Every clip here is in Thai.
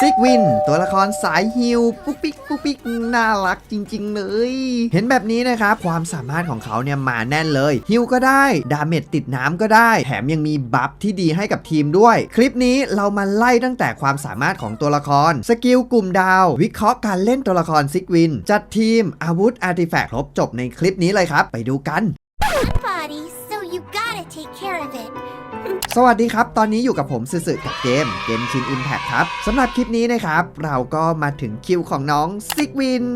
ซิกวิน ตัวละครสายฮิวปุ๊กปิ๊กปุ๊กปิ๊กน่ารักจริง ๆ เลย เห็นแบบนี้นะครับ ความสามารถของเขาเนี่ยมาแน่นเลยฮิวก็ได้ ดาเมจติดน้ำก็ได้ แถมยังมีบัฟที่ดีให้กับทีมด้วย คลิปนี้เรามาไล่ตั้งแต่ความสามารถของตัวละคร สกิลกลุ่มดาว วิเคราะห์การเล่นตัวละครซิกวิน จัดทีมอาวุธอาร์ติแฟกต์ครบจบในคลิปนี้เลยครับ ไปดูกัน body, so you gotta take care of it. สวัสดีครับ ตอนนี้อยู่กับผมสึสึกับเกมเกมชินอิมแพ t ครับสำหรับคลิปนี้นะครับ เราก็มาถึงคิวของน้องซิกวิน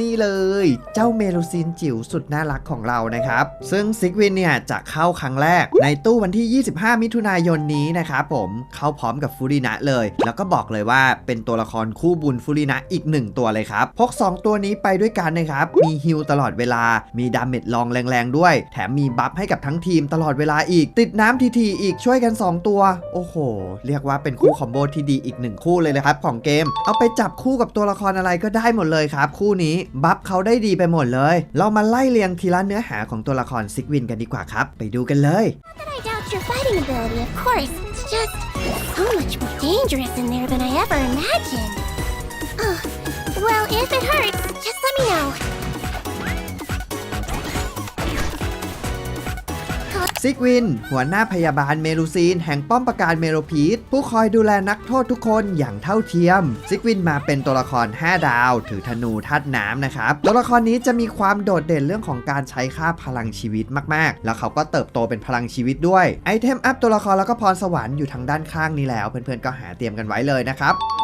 นี่เลย เจ้าเมลูซินจิ๋วสุดน่ารักของเรานะครับ ซึ่งซิกวินเนี่ยจะเข้าครั้งแรก ในตู้วันที่ 25 มิถุนายนนี้นะครับผมเข้าพร้อมกับฟูรินะเลย แล้วก็บอกเลยว่าเป็นตัวละครคู่บุญฟูรินะอีกหนึ่งตัวเลยครับพก 2 ตัวนี้ไปด้วยกันนะครับมีฮิลตลอดเวลามีดาเมจลองแรงๆด้วย แถมมีบัฟให้กับทั้งทีมตลอดเวลาอีก ติดน้ำทีๆอีกช่วยกัน 2 ตัว โอ้โห เรียกว่าเป็นคู่คอมโบที่ดีอีกหนึ่งคู่เลยนะครับของเกม เอาไปจับคู่กับตัวละครอะไรก็ได้หมดเลยครับ คู่นี้บัฟเขาได้ดีไปหมดเลย เรามาไล่เรียงทีละเนื้อหาของตัวละครซิกวินกันดีกว่าครับ ไปดูกันเลย Well, if it hurts, just let me know. ซิกวิน หัวหน้าพยาบาลเมลูซีน แห่งป้อมปราการเมโลพีทผู้คอยดูแลนักโทษทุกคนอย่างเท่าเทียม ซิกวินมาเป็นตัวละคร 5 ดาว ถือธนูธาตุน้ำนะครับ ตัวละครนี้จะมีความโดดเด่นเรื่องของการใช้ค่าพลังชีวิตมากๆ แล้วเขาก็เติบโตเป็นพลังชีวิตด้วยไอเทมอัพตัวละครแล้วก็พรสวรรค์อยู่ทางด้านข้างนี้แล้ว เพื่อนๆก็หาเตรียมกันไว้เลยนะครับ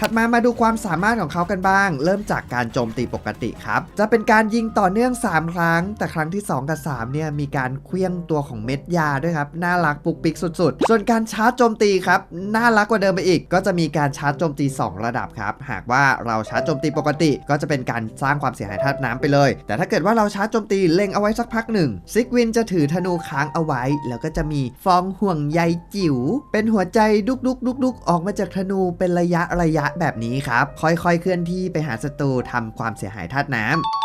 ถัดมามาดูความสามารถของเขากันบ้าง เริ่มจากการโจมตีปกติครับ จะเป็นการยิงต่อเนื่อง 3 ครั้ง แต่ครั้งที่ 2 กับ 3 เนี่ย มีการเคลี้ยงตัวของเม็ดยาด้วยครับ น่ารักปุกปิกสุดๆ ส่วนการชาร์จโจมตีครับ น่ารักกว่าเดิมไปอีก ก็จะมีการชาร์จโจมตี 2 ระดับครับ หากว่าเราชาร์จโจมตีปกติ ก็จะเป็นการสร้างความเสียหายธาตุน้ำไปเลย แต่ถ้าเกิดว่าเราชาร์จโจมตีเล็งเอาไว้สักพักหนึ่งซิกวินจะถือธนูค้างเอาไว้ แล้วก็จะมีฟองห่วงใยจิ๋วเป็นหัวใจดุกดุกดุกดุกๆออกมาจากธนูเป็นระยะระยะแบบนี้ครับ ค่อยๆเคลื่อนที่ไปหาศัตรูทำความเสียหายธาตุน้ำ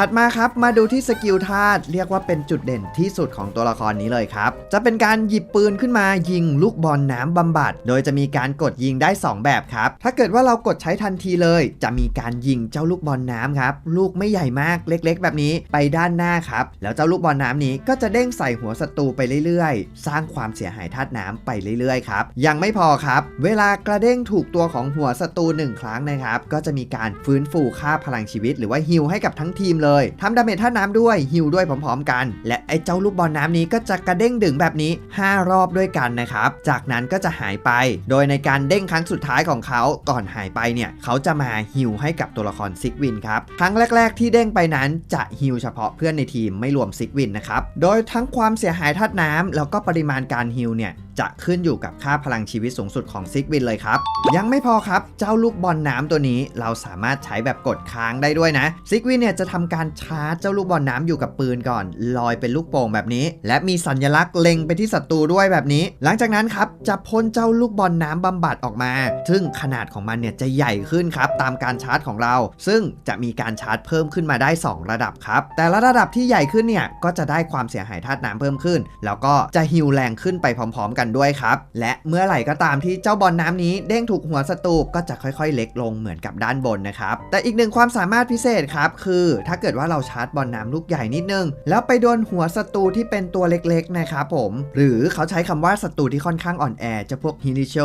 ถัดมาครับมาดูที่สกิลธาตุเรียกว่าเป็นจุดเด่นที่สุดของตัวละครนี้เลยครับ จะเป็นการหยิบปืนขึ้นมายิงลูกบอลน้ำบำบัด โดยจะมีการกดยิงได้ 2 แบบครับ ถ้าเกิดว่าเรากดใช้ทันทีเลย จะมีการยิงเจ้าลูกบอลน้ำครับ ลูกไม่ใหญ่มากเล็ก ๆ แบบนี้ไปด้านหน้าครับ แล้วเจ้าลูกบอลน้ำนี้ก็จะเด้งใส่หัวศัตรูไปเรื่อยๆ สร้างความเสียหายธาตุน้ำไปเรื่อยๆครับ ยังไม่พอครับ เวลากระเด้งถูกตัวของหัวศัตรูหนึ่งครั้งนะครับ ก็จะมีการฟื้นฟูค่าพลังชีวิต หรือว่าฮิลให้กับทั้งทีมเลยทำดาเมจธาตุน้ำด้วยฮิลด้วยพร้อมๆกัน และไอ้เจ้าลูกบอลน้ำนี้ก็จะกระเด้งดึงแบบนี้ 5 รอบด้วยกันนะครับ จากนั้นก็จะหายไป โดยในการเด้งครั้งสุดท้ายของเขาก่อนหายไปเนี่ยเขาจะมาฮิลให้กับตัวละครซิกวินครับครั้งแรก ๆ ที่เด้งไปนั้นจะฮิลเฉพาะเพื่อนในทีมไม่รวมซิกวินนะครับโดยทั้งความเสียหายธาตุน้ำแล้วก็ปริมาณการฮิลเนี่ย จะขึ้นอยู่กับค่าพลังชีวิตสูงสุดของซิกวินเลยครับ ยังไม่พอครับ เจ้าลูกบอลน้ำตัวนี้ เราสามารถใช้แบบกดค้างได้ด้วยนะซิกวินเนี่ยจะทำการชาร์จเจ้าลูกบอลน้ำอยู่กับปืนก่อน ลอยเป็นลูกโป่งแบบนี้ และมีสัญลักษณ์เล็งไปที่ศัตรูด้วยแบบนี้ หลังจากนั้นครับจะพ่นเจ้าลูกบอลน้ำบำบัดออกมา ซึ่งขนาดของมันเนี่ยจะใหญ่ขึ้นครับตามการชาร์จของเรา ซึ่งจะมีการชาร์จเพิ่มขึ้นมาได้ 2 ระดับครับ แต่ละระดับที่ใหญ่ขึ้นเนี่ยก็จะได้ความเสียหายธาตุน้ำเพิ่มขึ้น แล้วก็จะฮิลแรงขึ้นไปพร้อม ๆ กันด้วยครับ และเมื่อไหร่ก็ตามที่เจ้าบอลน้ำนี้เด้งถูกหัวศัตรูก็จะค่อยๆ เล็กลงเหมือนกับด้านบนนะครับ แต่อีกหนึ่งความสามารถพิเศษครับคือ ถ้าเกิดว่าเราชาร์จบอลน้ำลูกใหญ่นิดนึง แล้วไปโดนหัวศัตรูที่เป็นตัวเล็กๆนะครับผม หรือเขาใช้คำว่าศัตรูที่ค่อนข้างอ่อนแอจะพวกฮิลิโช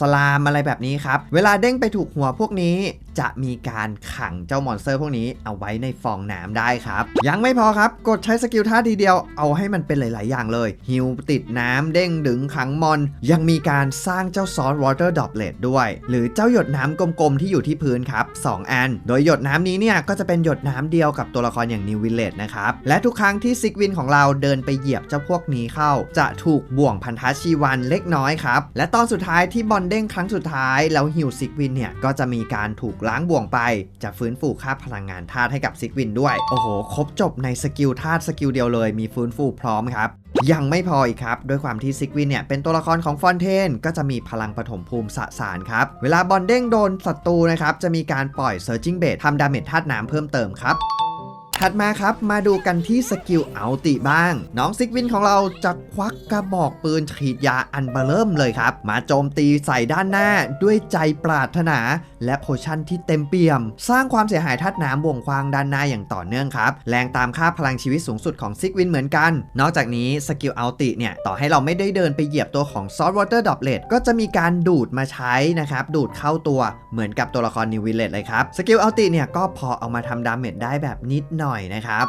สลามอะไรแบบนี้ครับเวลาเด้งไปถูกหัวพวกนี้จะมีการขังเจ้ามอนสเตอร์พวกนี้เอาไว้ในฟองน้ำได้ครับ ยังไม่พอครับ กดใช้สกิลท่าทีเดียวเอาให้มันเป็นหลาย ๆ อย่างเลยฮิวติดน้ำเด้งดึงขังมอน ยังมีการสร้างเจ้าซอสวอเตอร์ดอปเลตด้วย หรือเจ้าหยดน้ำกลมๆ ที่อยู่ที่พื้นครับ 2 อัน โดยหยดน้ำนี้เนี่ย ก็จะเป็นหยดน้ำเดียวกับตัวละครอย่างนิววิลเลตนะครับ และทุกครั้งที่ซิกวินของเราเดินไปเหยียบเจ้าพวกนี้เข้า จะถูกบ่วงพันธะชีวันเล็กน้อยครับ และตอนสุดท้ายที่บอลเด้งครั้งสุดท้ายแล้วฮิวซิกวินเนี่ยก็จะมีการถูกล้างบ่วงไป จะฟื้นฟูค่าพลังงานธาตุให้กับซิกวินด้วย โอ้โห ครบจบในสกิลธาตุสกิลเดียวเลย มีฟื้นฟูพร้อมครับยังไม่พออีกครับ ด้วยความที่ซิกวินเนี่ย เป็นตัวละครของฟอนเทน ก็จะมีพลังปฐมภูมิสสารครับ เวลาบอลเด้งโดนศัตรูนะครับ จะมีการปล่อย Surging b a t ทำดาเมจธาตุน้ำเพิ่มเติมครับถัดมาครับ มาดูกันที่สกิลเอัลติบ้าง น้องซิกวินของเราจะควักกระบอกปืนฉีดยาอันเบอร์เริ่มเลยครับ มาโจมตีใส่ด้านหน้าด้วยใจปรารถนา และโพชั่นที่เต็มเปี่ยม สร้างความเสียหายทัดน้ำวงควางด้านหน้าอย่างต่อเนื่องครับ แรงตามค่าพลังชีวิตสูงสุดของซิกวินเหมือนกัน นอกจากนี้สกิลอัลติเนี่ย ต่อให้เราไม่ได้เดินไปเหยียบตัวของซอ t วอเตอร์ด o อ l e t ก็จะมีการดูดมาใช้นะครับ ดูดเข้าตัวเหมือนกับตัวละครนิววิลเลตเลยครับ สกิลอัลติเนี่ยก็พอเอามาทำดาเมจได้แบบนิดหน่อยนะครับ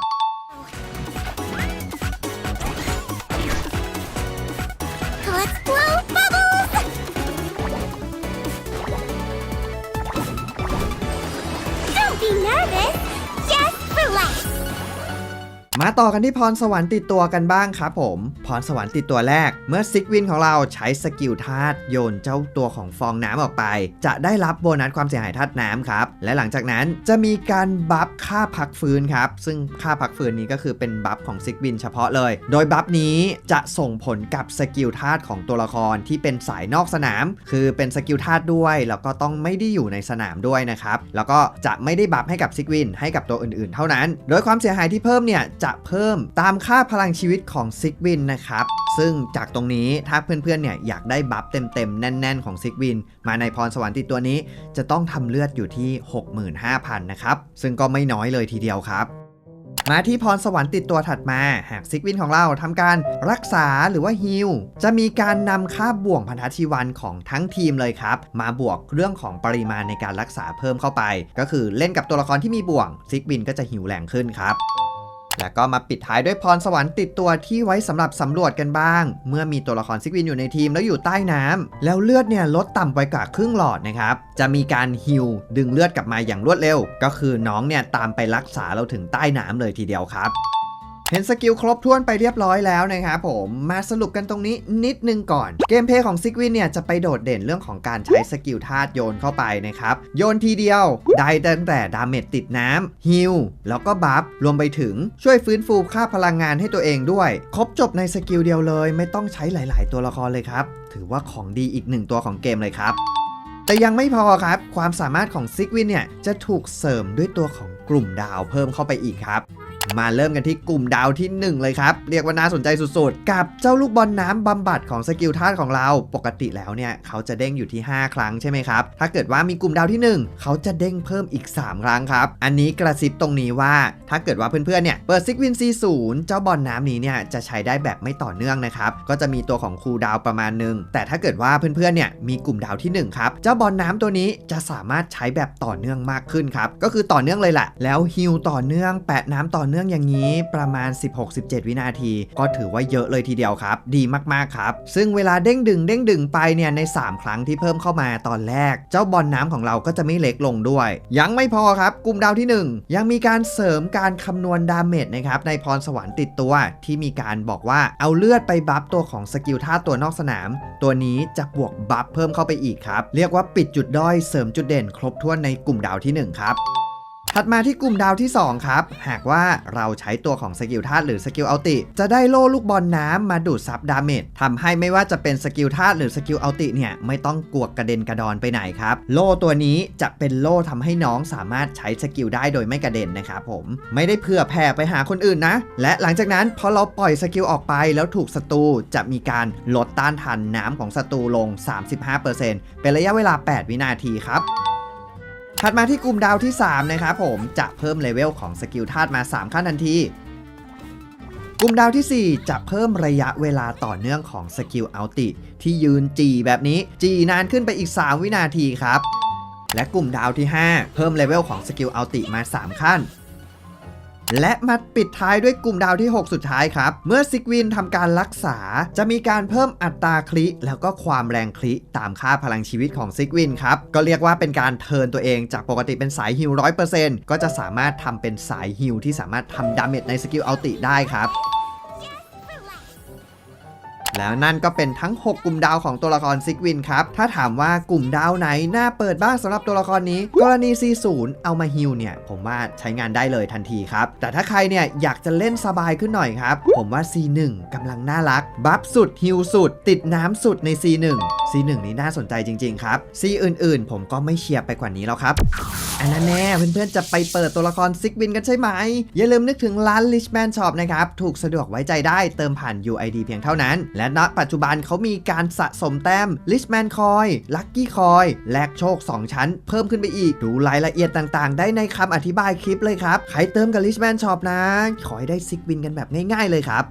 มาต่อกันที่พรสวรรค์ติดตัวกันบ้างครับผม พรสวรรค์ติดตัวแรก เมื่อซิกวินของเราใช้สกิลธาตุโยนเจ้าตัวของฟองน้ำออกไป จะได้รับโบนัสความเสียหายธาตุน้ำครับ และหลังจากนั้นจะมีการบัฟค่าพักฟื้นครับ ซึ่งค่าพักฟื้นนี้ก็คือเป็นบัฟของซิกวินเฉพาะเลย โดยบัฟนี้จะส่งผลกับสกิลธาตุของตัวละครที่เป็นสายนอกสนาม คือเป็นสกิลธาตุด้วยแล้วก็ต้องไม่ได้อยู่ในสนามด้วยนะครับแล้วก็จะไม่ได้บัฟให้กับซิกวินให้กับตัวอื่นๆ เท่านั้น โดยความเสียหายที่เพิ่มเนี่ยจะเพิ่มตามค่าพลังชีวิตของซิกวินนะครับ ซึ่งจากตรงนี้ถ้าเพื่อนๆเนี่ยอยากได้บัฟเต็มๆ แน่นๆ ของซิกวิน มาในพรสวรรค์ติดตัวนี้ จะต้องทำเลือดอยู่ที่ 65,000 นะครับ ซึ่งก็ไม่น้อยเลยทีเดียวครับมาที่พรสวรรค์ติดตัวถัดมา หากซิกวินของเราทำการรักษาหรือว่าฮิลจะมีการนำค่าบ่วงพันธชีวันของทั้งทีมเลยครับ มาบวกเรื่องของปริมาณในการรักษาเพิ่มเข้าไป ก็คือเล่นกับตัวละครที่มีบ่วงซิกวินก็จะหิวแรงขึ้นครับ แล้วก็มาปิดท้ายด้วยพรสวรรค์ติดตัวที่ไว้สำหรับสำรวจกันบ้าง เมื่อมีตัวละครซิกวินอยู่ในทีมแล้วอยู่ใต้น้ำแล้วเลือดเนี่ยลดต่ำไปกว่าครึ่งหลอดนะครับ จะมีการฮิวดึงเลือดกลับมาอย่างรวดเร็ว ก็คือน้องเนี่ยตามไปรักษาเราถึงใต้น้ำเลยทีเดียวครับ เห็นสกิลครบถ้วนไปเรียบร้อยแล้วนะครับผมมาสรุปกันตรงนี้นิดนึงก่อน เกมเพย์ของซิกวินเนี่ยจะไปโดดเด่นเรื่องของการใช้สกิลธาตุโยนเข้าไปนะครับ โยนทีเดียว ได้ตั้งแต่ดาเมจติดน้ำฮิลแล้วก็บัฟรวมไปถึงช่วยฟื้นฟูค่าพลังงานให้ตัวเองด้วย ครบจบในสกิลเดียวเลย ไม่ต้องใช้หลาย ๆ ตัวละครเลยครับ ถือว่าของดีอีกหนึ่งตัวของเกมเลยครับแต่ยังไม่พอครับ ความสามารถของซิกวินเนี่ย จะถูกเสริมด้วยตัวของกลุ่มดาวเพิ่มเข้าไปอีกครับ มาเริ่มกันที่กลุ่มดาวที่ 1 เลยครับ เรียกว่าน่าสนใจสุดๆ กับเจ้าลูกบอลน้ำบำบัดของสกิลธาตุของเรา ปกติแล้วเนี่ย เขาจะเด้งอยู่ที่ 5 ครั้งใช่ไหมครับ ถ้าเกิดว่ามีกลุ่มดาวที่ 1 เขาจะเด้งเพิ่มอีก 3 ครั้งครับ อันนี้กระซิบตรงนี้ว่า ถ้าเกิดว่าเพื่อนๆเนี่ยเปิดซิกวิน C0 เจ้าบอลน้ำนี้เนี่ยจะใช้ได้แบบไม่ต่อเนื่องนะครับก็จะมีตัวของครูดาวประมาณหนึงแต่ถ้าเกิดว่าเพื่อนๆเนี่ยมีกลุ่มดาวที่หนึ่งครับเจ้าบอลน้ำตัวนี้จะสามารถใช้แบบต่อเนื่องมากขึ้นครับก็คือต่อเนื่องเลยแหละแล้วฮิลต่อเนื่องแปะน้ำต่อเนื่องอย่างนี้ประมาณ 16-17 วินาที ก็ถือว่าเยอะเลยทีเดียวครับ ดีมากๆครับ ซึ่งเวลาเด้งดึงเด้งดึงไปเนี่ยใน 3 ครั้งที่เพิ่มเข้ามาตอนแรก เจ้าบอลน้ำของเราก็จะไม่เล็กลงด้วย ยังไม่พอครับกลุ่มดาวที่ 1 ยังมีการเสริมการคำนวณดาเมจนะครับในพรสวรรค์ติดตัวที่มีการบอกว่าเอาเลือดไปบัฟตัวของสกิลท่าตัวนอกสนาม ตัวนี้จะบวกบัฟเพิ่มเข้าไปอีกครับ เรียกว่าปิดจุดด้อยเสริมจุดเด่นครบถ้วนในกลุ่มดาวที่หนึ่งครับ ถัดมาที่กลุ่มดาวที่ 2 ครับ หากว่าเราใช้ตัวของสกิลธาตุหรือสกิลอัลติ จะได้โล่ลูกบอลน้ำมาดูดซับดาเมจทำให้ไม่ว่าจะเป็นสกิลธาตุหรือสกิลอัลติเนี่ยไม่ต้องกลัวกระเด็นกระดอนไปไหนครับ โล่ตัวนี้จะเป็นโล่ทำให้น้องสามารถใช้สกิลได้โดยไม่กระเด็นนะครับผมไม่ได้เผื่อแผ่ไปหาคนอื่นนะ และหลังจากนั้นพอเราปล่อยสกิลออกไปแล้วถูกศัตรูจะมีการลดต้านทานน้ำของศัตรูลง 35%เป็นระยะเวลา 8 วินาทีครับ ถัดมาที่กลุ่มดาวที่ 3 นะครับผมจะเพิ่มเลเวลของสกิลธาตุมา 3 ขั้นทันที กลุ่มดาวที่ 4 จะเพิ่มระยะเวลาต่อเนื่องของสกิลอัลติ ที่ยืนจีแบบนี้จีนานขึ้นไปอีก 3 วินาทีครับ และกลุ่มดาวที่ 5 เพิ่มเลเวลของสกิลอัลติมา 3 ขั้น และมาปิดท้ายด้วยกลุ่มดาวที่ 6 สุดท้ายครับ เมื่อซิกวินทำการรักษาจะมีการเพิ่มอัตราคลิแล้วก็ความแรงคลิตามค่าพลังชีวิตของซิกวินครับ ก็เรียกว่าเป็นการเทินตัวเองจากปกติเป็นสายฮิล100%ก็จะสามารถทำเป็นสายฮิลที่สามารถทำดาเมจในสกิลอัลติได้ครับ แล้วนั่นก็เป็นทั้ง 6 กลุ่มดาวของตัวละครซิกวินครับ ถ้าถามว่ากลุ่มดาวไหนน่าเปิดบ้างสำหรับตัวละครนี้ กรณี C0 เอามาฮิลเนี่ย ผมว่าใช้งานได้เลยทันทีครับ แต่ถ้าใครเนี่ยอยากจะเล่นสบายขึ้นหน่อยครับ ผมว่า C1 กำลังน่ารัก บัฟสุดฮิลสุด ติดน้ำสุดใน C1 C1 นี้น่าสนใจจริง ๆ ครับ C อื่นๆ ผมก็ไม่เชียร์ไปกว่านี้แล้วครับอันนั้นแน่เพื่อนๆ จะไปเปิดตัวละครซิกวินกันใช่ไหม อย่าลืมนึกถึงร้าน Richman Shop นะครับ ถูกสะดวกไว้ใจได้เติมผ่าน UID เพียงเท่านั้นและณปัจจุบันเขามีการสะสมแต้ม Richman Coin Lucky Coin แลกโชค 2 ชั้น เพิ่มขึ้นไปอีก ดูรายละเอียดต่างๆ ได้ในคำอธิบายคลิปเลยครับ ใครเติมกับ Richman Shop นะ ขอให้ได้ซิกวินกันแบบง่ายๆเลยครับ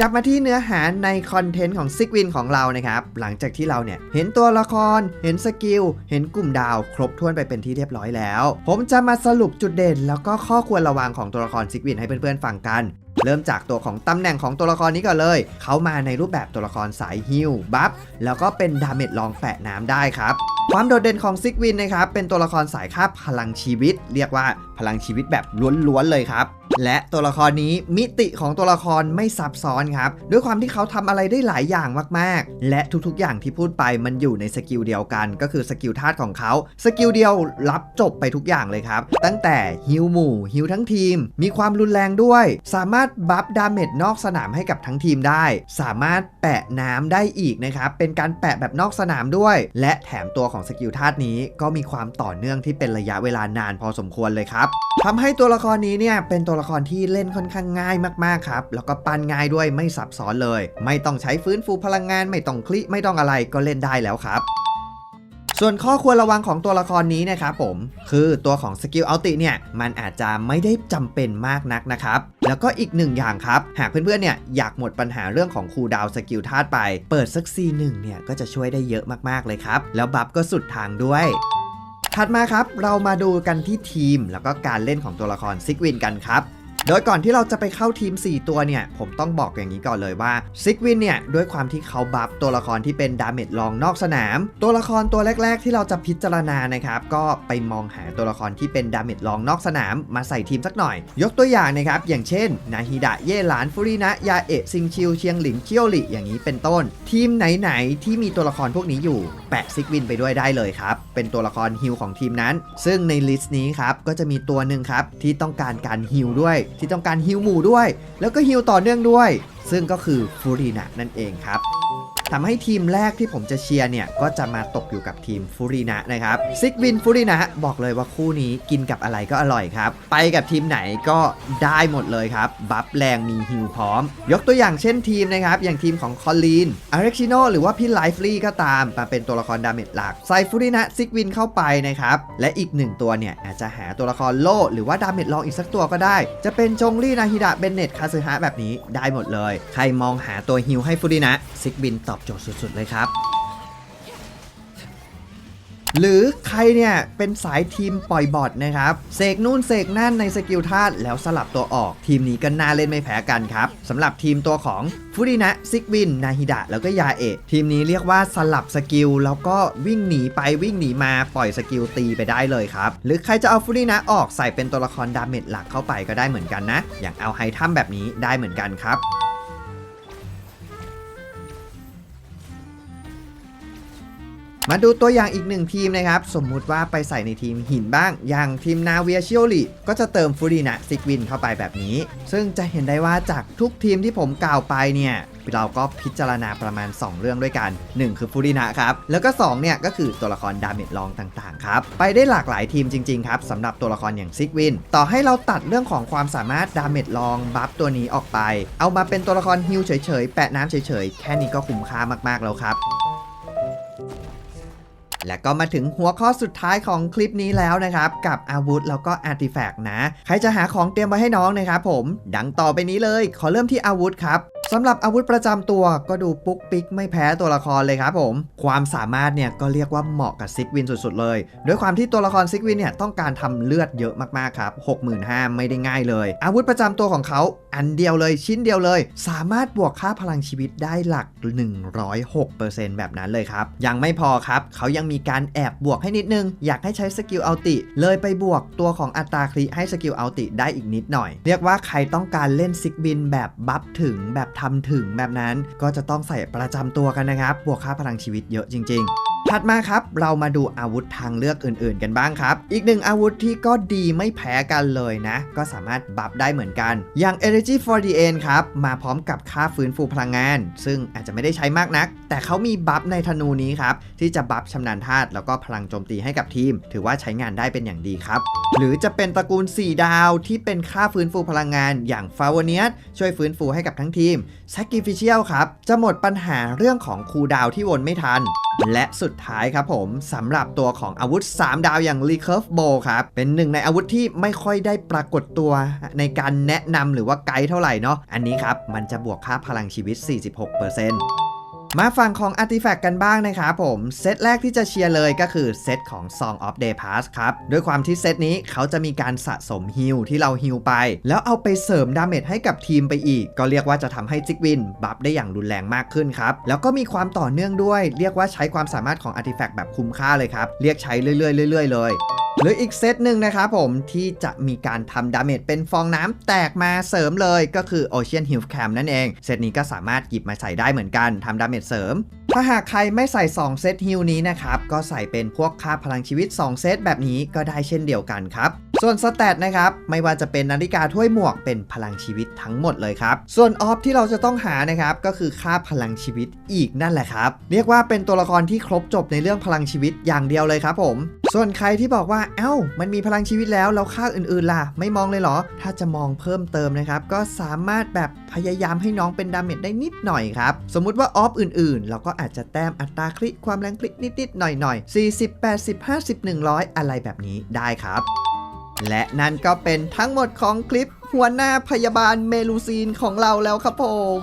กลับมาที่เนื้อหาในคอนเทนต์ของซิกวินของเรานะครับ หลังจากที่เราเนี่ย เห็นตัวละคร เห็นสกิล เห็นกลุ่มดาว ครบถ้วนไปเป็นที่เรียบร้อยแล้ว ผมจะมาสรุปจุดเด่น แล้วก็ข้อควรระวังของตัวละครซิกวินให้เพื่อนๆฟังกัน เริ่มจากตัวของตำแหน่งของตัวละครนี้ก่อนเลย เขามาในรูปแบบตัวละครสายฮิลบัฟแล้วก็เป็นดาเมจลองแปะน้ำได้ครับความโดดเด่นของซิกวินนะครับเป็นตัวละครสายคาบพลังชีวิต เรียกว่า ลังชีวิตแบบล้วนๆเลยครับ และตัวละครนี้มิติของตัวละครไม่ซับซ้อนครับ ด้วยความที่เขาทำอะไรได้หลายอย่างมากๆ และทุกๆอย่างที่พูดไปมันอยู่ในสกิลเดียวกัน ก็คือสกิลธาตุของเขาสกิลเดียวรับจบไปทุกอย่างเลยครับ ตั้งแต่ฮิวหมู่ฮิวทั้งทีม มีความรุนแรงด้วย สามารถบัฟดาเมจนอกสนามให้กับทั้งทีมได้ สามารถแปะน้ำได้อีกนะครับเป็นการแปะแบบนอกสนามด้วย และแถมตัวของสกิลธาตุนี้ก็มีความต่อเนื่องที่เป็นระยะเวลานานพอสมควรเลยครับทำให้ตัวละครนี้เนี่ยเป็นตัวละครที่เล่นค่อนข้างง่ายมากๆครับ แล้วก็ปั้นง่ายด้วยไม่ซับซ้อนเลย ไม่ต้องใช้ฟื้นฟูพลังงาน ไม่ต้องคลิไม่ต้องอะไรก็เล่นได้แล้วครับส่วนข้อควรระวังของตัวละครนี้นะครับผม คือตัวของสกิลอัลติเนี่ย มันอาจจะไม่ได้จำเป็นมากนักนะครับ แล้วก็อีกหนึ่งอย่างครับ หากเพื่อนๆเนี่ยอยากหมดปัญหาเรื่องของคูดาวสกิลธาตุไป เปิดสักซีหนึ่งเนี่ย ก็จะช่วยได้เยอะมากๆเลยครับ แล้วบัฟก็สุดทางด้วย ถัดมาครับ เรามาดูกันที่ทีมแล้วก็การเล่นของตัวละครซิกวินกันครับ โดยก่อนที่เราจะไปเข้าทีม 4 ตัวเนี่ย ผมต้องบอกอย่างนี้ก่อนเลยว่าซิกวินเนี่ย ด้วยความที่เขาบัฟตัวละครที่เป็นดาเมจลองนอกสนาม ตัวละครตัวแรก ๆ ที่เราจะพิจารณานะครับ ก็ไปมองหาตัวละครที่เป็นดาเมจลองนอกสนาม มาใส่ทีมสักหน่อย ยกตัวอย่างนะครับ อย่างเช่น นาฮิดะเย่หลานฟุรินะ ยาเอะซิงชิวเชียงหลิงเคียวหลิอย่างนี้เป็นต้น ทีมไหนๆที่มีตัวละครพวกนี้อยู่แปะซิกวินไปด้วยได้เลยครับเป็นตัวละครฮิลของทีมนั้น ซึ่งในลิสต์นี้ครับก็จะมีตัวหนึ่งครับที่ต้องการการฮิลด้วยที่ต้องการฮิวหมู่ด้วย แล้วก็ฮิวต่อเนื่องด้วยซึ่งก็คือฟูรินะนั่นเองครับทำให้ทีมแรกที่ผมจะเชียร์เนี่ย ก็จะมาตกอยู่กับทีมฟูรินะนะครับซิกวินฟูรินะบอกเลยว่าคู่นี้กินกับอะไรก็อร่อยครับ ไปกับทีมไหนก็ได้หมดเลยครับ บัฟแรงมีฮิลพร้อม ยกตัวอย่างเช่นทีมนะครับ อย่างทีมของคอลลีนอารเร็กชิโนหรือว่าพี่ไลฟ์ลีก็ตามมาเป็นตัวละครดาเมจหลัก ใส่ฟูรินะซิกวินเข้าไปนะครับ และอีกหนึ่งตัวเนี่ยอาจจะหาตัวละครโล่หรือว่าดาเมจลองอีกสักตัวก็ได้ จะเป็นจงลี่นาฮิดะเบนเน็ตคาซึฮะแบบนี้ได้หมดเลยใครมองหาตัวฮิลให้ฟูรินะซิกวินตอบโจทย์สุดๆเลยครับ หรือใครเนี่ยเป็นสายทีมปล่อยบอทนะครับเสกนู่นเสกนั่นในสกิลธาตุแล้วสลับตัวออก ทีมนี้ก็น่าเล่นไม่แพ้กันครับสำหรับทีมตัวของฟูรินะซิกวิน นาฮิดะ แล้วก็ยาเอะทีมนี้เรียกว่าสลับสกิล แล้วก็วิ่งหนีไปวิ่งหนีมาปล่อยสกิลตีไปได้เลยครับ หรือใครจะเอาฟูรินะออกใส่เป็นตัวละครดาเมจหลักเข้าไปก็ได้เหมือนกันนะ อย่างเอาไฮทัมแบบนี้ได้เหมือนกันครับ มาดูตัวอย่างอีกหนึ่งทีมนะครับ สมมุติว่าไปใส่ในทีมหินบ้าง อย่างทีมนาเวียชิโอลิก็จะเติมฟูรินะซิกวินเข้าไปแบบนี้ ซึ่งจะเห็นได้ว่าจากทุกทีมที่ผมกล่าวไปเนี่ยเราก็พิจารณาประมาณ 2 เรื่องด้วยกัน 1 คือฟูรินะครับ แล้วก็ 2 เนี่ย ก็คือตัวละครดาเมจลองต่างๆ ครับ ไปได้หลากหลายทีมจริง ๆ ครับสำหรับตัวละครอย่างซิกวิน ต่อให้เราตัดเรื่องของความสามารถดาเมจลองบัฟตัวนี้ออกไป เอามาเป็นตัวละครฮิลเฉยๆ แปะน้ำเฉยๆ แค่นี้ก็คุ้มค่ามากๆแล้วครับ และก็มาถึงหัวข้อสุดท้ายของคลิปนี้แล้วนะครับ กับอาวุธแล้วก็อาร์ติแฟกต์นะ ใครจะหาของเตรียมไว้ให้น้องนะครับผม ดังต่อไปนี้เลย ขอเริ่มที่อาวุธครับ สำหรับอาวุธประจำตัวก็ดูปุ๊กปิ๊กไม่แพ้ตัวละครเลยครับผม ความสามารถเนี่ยก็เรียกว่าเหมาะกับซิกวินสุดๆเลยด้วยความที่ตัวละครซิกวินเนี่ยต้องการทำเลือดเยอะมากๆครับ65,000ไม่ได้ง่ายเลย อาวุธประจำตัวของเขาอันเดียวเลยชิ้นเดียวเลย สามารถบวกค่าพลังชีวิตได้หลัก 106%แบบนั้นเลยครับ ยังไม่พอครับ เขายังมีการแอบบวกให้นิดนึง อยากให้ใช้สกิลเอัลติ เลยไปบวกตัวของอัตราคลิให้สกิลเอัลติได้อีกนิดหน่อย เรียกว่าใครต้องการเล่นซิกบินแบบบัฟถึงแบบททำถึงแบบนั้นก็จะต้องใส่ประจำตัวกันนะครับ บวกค่าพลังชีวิตเยอะจริง ๆ ถัดมาครับเรามาดูอาวุธทางเลือกอื่นๆ กันบ้างครับ อีกหนึ่งอาวุธที่ก็ดีไม่แพ้กันเลยนะ ก็สามารถบัฟได้เหมือนกัน อย่าง Energy for the End ครับ มาพร้อมกับค่าฟื้นฟูพลังงาน ซึ่งอาจจะไม่ได้ใช้มากนัก แต่เขามีบัฟในธนูนี้ครับ ที่จะบัฟชำนาญธาตุแล้วก็พลังโจมตีให้กับทีม ถือว่าใช้งานได้เป็นอย่างดีครับ หรือจะเป็นตระกูล 4 ดาวที่เป็นค่าฟื้นฟูพลังงาน อย่างฟาวเนียสช่วยฟื้นฟูให้กับทั้งทีม Sacrificial ครับจะหมดปัญหาเรื่องของคูดาวที่วนไม่ทัน และสุดท้ายครับผมสำหรับตัวของอาวุธ 3 ดาวอย่าง Recurve Bow ครับเป็นหนึ่งในอาวุธที่ไม่ค่อยได้ปรากฏตัวในการแนะนำหรือว่าไกด์เท่าไหร่เนาะอันนี้ครับมันจะบวกค่าพลังชีวิต 46% มาฝั่งของ Artifact กันบ้างนะครับผม เซตแรกที่จะเชียร์เลยก็คือเซตของ Song of Day Pass ครับ ด้วยความที่เซตนี้เขาจะมีการสะสมฮิลที่เราฮิลไป แล้วเอาไปเสริมดาเมจให้กับทีมไปอีก ก็เรียกว่าจะทำให้จิกวินบัฟได้อย่างรุนแรงมากขึ้นครับ แล้วก็มีความต่อเนื่องด้วย เรียกว่าใช้ความสามารถของ Artifact แบบคุ้มค่าเลยครับ เรียกใช้เรื่อยๆเรื่อยๆเลย หรืออีกเซตหนึ่งนะครับผมที่จะมีการทำดาเมจเป็นฟองน้ำแตกมาเสริมเลยก็คือ Ocean Hill Cam นั่นเอง เซตนี้ก็สามารถหยิบมาใส่ได้เหมือนกันทำดาเมจเสริม ถ้าหากใครไม่ใส่ 2 เซตฮิลนี้นะครับ ก็ใส่เป็นพวกค่าพลังชีวิต 2 เซตแบบนี้ก็ได้เช่นเดียวกันครับ ส่วนสแตทนะครับ ไม่ว่าจะเป็นนาฬิกาถ้วยหมวกเป็นพลังชีวิตทั้งหมดเลยครับ ส่วนออฟที่เราจะต้องหานะครับก็คือค่าพลังชีวิตอีกนั่นแหละครับ เรียกว่าเป็นตัวละครที่ครบจบในเรื่องพลังชีวิตอย่างเดียวเลยครับผม ส่วนใครที่บอกว่าเอ้า มันมีพลังชีวิตแล้วแล้วค่าอื่นๆล่ะ ไม่มองเลยเหรอ ถ้าจะมองเพิ่มเติมนะครับก็สามารถแบบพยายามให้น้องเป็นดาเมจได้นิดหน่อยครับสมมุติว่าออฟอื่นๆ เราก็อาจจะแต้มอัตราคลิกความแรงคลิกนิดๆหน่อยๆ40 80 50 100 อะไรแบบนี้ได้ครับ และนั่นก็เป็นทั้งหมดของคลิป หัวหน้าพยาบาลเมลูซีนของเราแล้วครับผม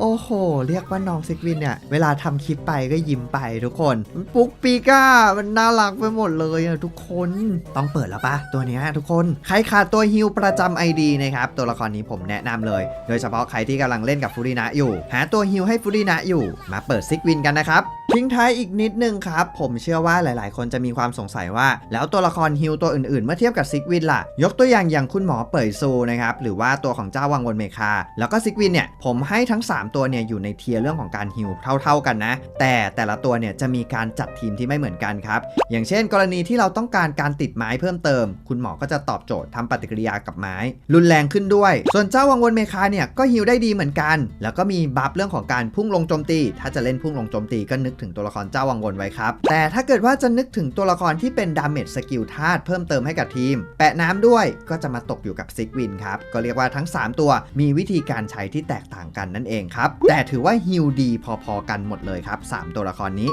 โอ้โห เรียกว่าน้องซิกวินเนี่ย เวลาทำคลิปไปก็ยิ้มไปทุกคนปุ๊กปีก้า มันน่ารักไปหมดเลยอะทุกคน ต้องเปิดแล้วปะตัวนี้ทุกคน ใครขาดตัวฮิลประจำ ID นะครับ ตัวละครนี้ผมแนะนำเลย โดยเฉพาะใครที่กำลังเล่นกับฟูรินะอยู่ หาตัวฮิลให้ฟูรินะอยู่ มาเปิดซิกวินกันนะครับทิ้งท้ายอีกนิดนึงครับ ผมเชื่อว่าหลาย ๆ คนจะมีความสงสัยว่า แล้วตัวละครฮิลตัวอื่น ๆ เมื่อเทียบกับซิกวินล่ะ ยกตัวอย่างอย่างคุณหมอเป่ยซูนะครับ หรือว่าตัวของเจ้าวังวนเมคา แล้วก็ซิกวินเนี่ย ผมให้ทั้ง 3 ตัวเนี่ยอยู่ในเทียร์เรื่องของการฮิลเท่า ๆกันนะ แต่แต่ละตัวเนี่ยจะมีการจัดทีมที่ไม่เหมือนกันครับ อย่างเช่น กรณีที่เราต้องการการติดไม้เพิ่มเติม คุณหมอก็จะตอบโจทย์ทำปฏิกิริยากับไม้ รุนแรงขึ้นด้วย ส่วนเจ้าวังวนเมคาเนี่ยก็ฮิลได้ดีเหมือนกัน แล้วก็มีบัฟเรื่องของการพุ่งลงโจมตี ถ้าจะเล่นพุ่งลงโจมตีก็นึกถึงตัวละครเจ้าวังวนไว้ครับแต่ถ้าเกิดว่าจะนึกถึงตัวละครที่เป็นดาเมจสกิลธาตุเพิ่มเติมให้กับทีม แปะน้ำด้วยก็จะมาตกอยู่กับซิกวินครับ ก็เรียกว่าทั้ง 3 ตัวมีวิธีการใช้ที่แตกต่างกันนั่นเองครับ แต่ถือว่าฮิลดีพอๆกันหมดเลยครับ 3 ตัวละครนี้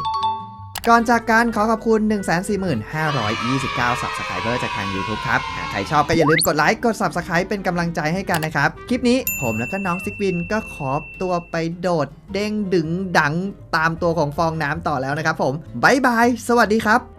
ก่อนจากการขอขอบคุณ 145,29 Subscriber จากทาง YouTube ครับ หากใครชอบก็อย่าลืมกดไลค์ กด Subscribe เป็นกำลังใจให้กันนะครับ คลิปนี้ผมแล้วก็น้องซิกวินก็ขอตัวไปโดดเด้งดึงดังตามตัวของฟองน้ำต่อแล้วนะครับผมบายบาย สวัสดีครับ